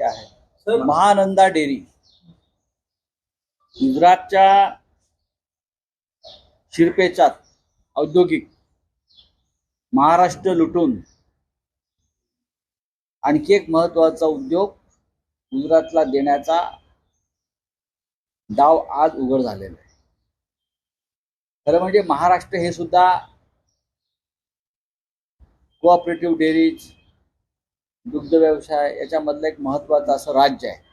क्या है? महानंदा डेअरी गुजरातच्या शिरपेचात औद्योगिक महाराष्ट्र लुटून आणखी एक महत्त्वाचा उद्योग गुजरातला देण्याचा डाव आज उघड झालेला आहे. खरं म्हणजे महाराष्ट्र हे सुद्धा कोऑपरेटिव्ह डेअरीज दुग्ध व्यवसाय याच्यामधलं एक महत्वाचं असं राज्य आहे.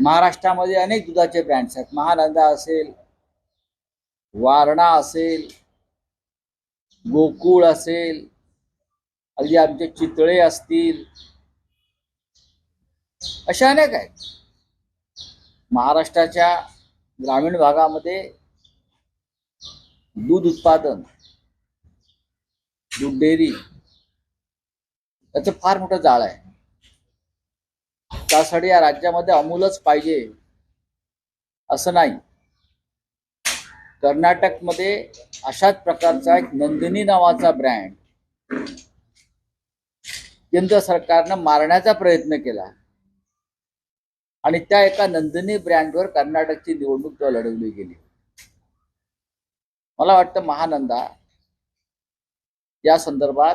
महाराष्ट्रामध्ये अनेक दुधाचे ब्रँड्स आहेत. महानंदा असेल वारणा असेल गोकुळ असेल अगदी आमचे चितळे असतील अशा अनेक आहेत. महाराष्ट्राच्या ग्रामीण भागामध्ये दूध उत्पादन दूध डेअरी त्याचं फार मोठं जाळ आहे. त्यासाठी या राज्यामध्ये अमूलच पाहिजे असं नाही. कर्नाटकमध्ये अशाच प्रकारचा एक नंदिनी नावाचा ब्रँड केंद्र सरकारनं मारण्याचा प्रयत्न केला. आणि त्या एका नंदिनी ब्रँडवर कर्नाटकची निवडणूक तेव्हा लढवली गेली. मला वाटतं महानंदा या संदर्भात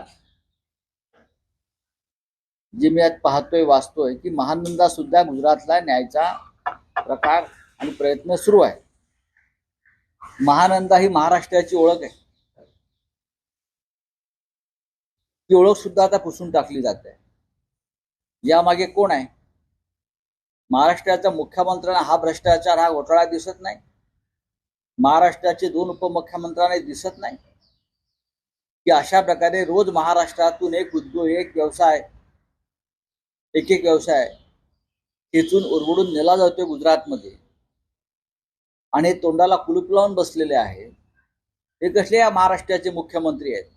जे मी आज पाहतोय वाचतोय की महानंदा सुद्धा गुजरातला न्यायचा प्रकार आणि प्रयत्न सुरू आहे. महानंदा ही महाराष्ट्राची ओळख आहे. ती ओळख सुद्धा आता पुसून टाकली जाते. यामागे कोण आहे? महाराष्ट्राच्या मुख्यमंत्र्यांना हा भ्रष्टाचार हा घोटाळा दिसत नाही. महाराष्ट्राचे दोन उपमुख्यमंत्र्यांना दिसत नाही. की अशा प्रकारे रोज महाराष्ट्रातून एक उद्योग एक व्यवसाय एक एक व्यवसाय खेचून उरवडून नेला जातोय गुजरातमध्ये. आणि तोंडाला कुलूप लावून बसलेले आहेत हे कसले या महाराष्ट्राचे मुख्यमंत्री आहेत?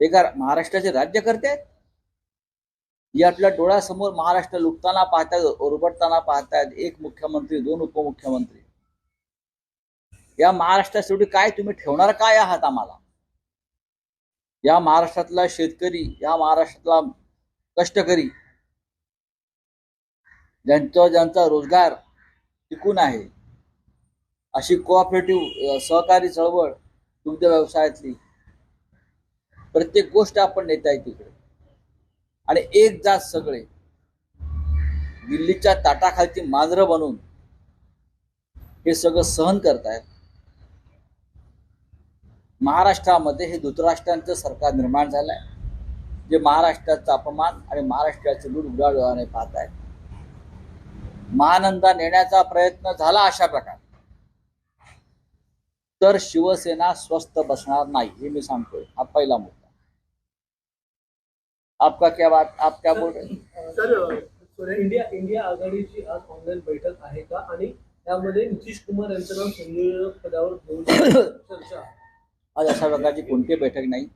हे का महाराष्ट्राचे राज्यकर्ते आहेत? या आपल्या डोळ्यासमोर महाराष्ट्र लुटताना पाहतायत ओरबडताना पाहतायत एक मुख्यमंत्री दोन उपमुख्यमंत्री. या महाराष्ट्रासाठी काय तुम्ही ठेवणार काय आहात आम्हाला? या महाराष्ट्रातला शेतकरी या महाराष्ट्रातला कष्टकरी. ज्यांचा ज्यांचा रोजगार टिकून आहे. अशी कोऑपरेटिव्ह सहकारी चळवळ दुग्ध व्यवसायातली. प्रत्येक गोष्ट आपण नेत आहे तिकडे. आणि एक जात सगळे. दिल्लीच्या ताटाखालची मांजरं बनून हे सगळं सहन करतायत. महाराष्ट्रामध्ये हे धृतराष्ट्रांचं सरकार निर्माण झालंय. जे महाराष्ट्राचा अपमान आणि महाराष्ट्राचे लूट उडाडवाने पाहत आहेत. महानंदा नेण्याचा प्रयत्न झाला अशा प्रकारे. तर शिवसेना स्वस्थ बसणार नाही हे मी सांगतोय. हा पहिला मुद्दा. आपका क्या बात आप क्या बोल रहे? सर सर, इंडिया इंडिया आघाडीची आज ऑनलाईन बैठक आहे का? आणि त्यामध्ये नितीश कुमार यांचं नाव संयोजक पदावर चर्चा. आहे. आज अशा प्रकारची कोणती बैठक नाही.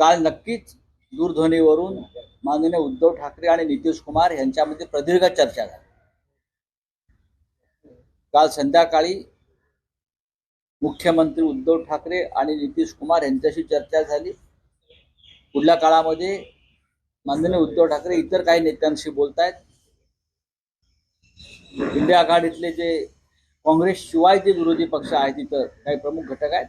काल नक्कीच दूरध्वनीवरून माननीय उद्धव ठाकरे आणि नितीश कुमार यांच्यामध्ये प्रदीर्घ चर्चा झाली. काल संध्याकाळी मुख्यमंत्री उद्धव ठाकरे आणि नितीश कुमार यांच्याशी चर्चा झाली. पुढल्या काळामध्ये माननीय उद्धव ठाकरे इतर काही नेत्यांशी बोलतायत. इंडिया आघाडीतले जे काँग्रेस शिवाय जे विरोधी पक्ष आहेत इतर काही प्रमुख घटक आहेत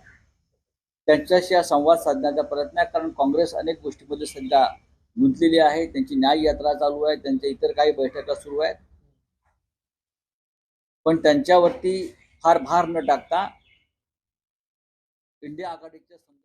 त्यांच्याशी हा संवाद साधण्याचा प्रयत्न आहे. कारण काँग्रेस अनेक गोष्टीमध्ये सध्या गुंतलेली आहे. त्यांची न्याय यात्रा चालू आहे. त्यांच्या इतर काही बैठका सुरू आहेत. पण त्यांच्यावरती फार भार न टाकता इंडिया आघाडीच्या